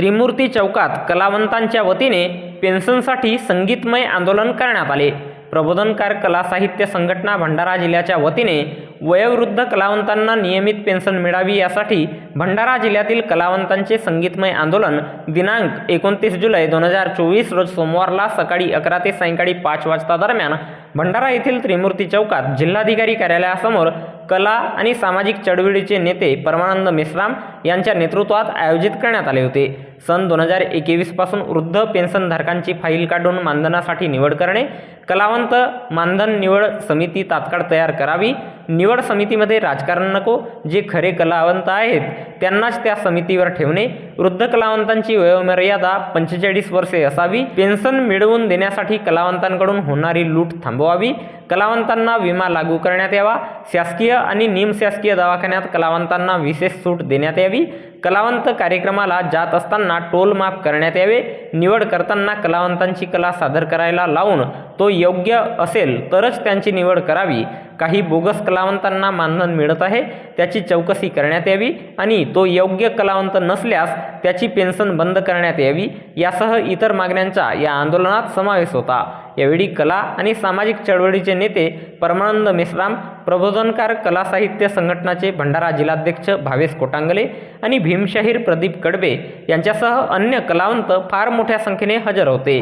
त्रिमूर्ती चौकात कलावंतांच्या वतीने पेन्शनसाठी संगीतमय आंदोलन करण्यात आले. प्रबोधनकार कला साहित्य संघटना भंडारा जिल्ह्याच्या वतीने वयोवृद्ध कलावंतांना नियमित पेन्शन मिळावी यासाठी भंडारा जिल्ह्यातील कलावंतांचे संगीतमय आंदोलन दिनांक एकोणतीस जुलै दोन हजार चोवीस रोज सोमवारला सकाळी अकरा ते सायंकाळी पाच वाजता दरम्यान भंडारा येथील त्रिमूर्ती चौकात जिल्हाधिकारी कार्यालयासमोर कला आणि सामाजिक चळवळीचे नेते परमानंद मेश्राम यांच्या नेतृत्वात आयोजित करण्यात आले होते. सन दोन हजार एकवीसपासून वृद्ध पेन्शनधारकांची फाईल काढून मानधनासाठी निवड करणे कलावंत मानधन निवड समिती तात्काळ तयार करावी निवड समितीमध्ये राजकारण नको जे खरे कलावंत आहेत त्यांनाच त्या समितीवर ठेवणे वृद्ध कलावंतांची वयोमर्यादा पंचेचाळीस वर्षे असावी पेन्शन मिळवून देण्यासाठी कलावंतांकडून होणारी लूट थांबवावी कलावंतांना विमा लागू करण्यात यावा. शासकीय आणि निमशासकीय दवाखान्यात कलावंतांना विशेष सूट देण्यात यावी. कलावंत कार्यक्रमाला जात असताना टोल माफ करण्यात यावे. निवड करताना कलावंतांची कला सादर करायला लावून तो योग्य असेल तरच त्यांची निवड करावी. काही बोगस कलावंतांना मानधन मिळत आहे त्याची चौकशी करण्यात यावी आणि तो योग्य कलावंत नसल्यास त्याची पेन्शन बंद करण्यात यावी यासह इतर मागण्यांचा या आंदोलनात समावेश होता. यावेळी कला आणि सामाजिक चळवळीचे नेते परमानंद मेश्राम प्रबोधनकार कला साहित्य संघटनाचे भंडारा जिल्हाध्यक्ष भावेश कोटांगले आणि भीमशाहीर प्रदीप कडबे यांच्यासह अन्य कलावंत फार मोठ्या संख्येने हजर होते.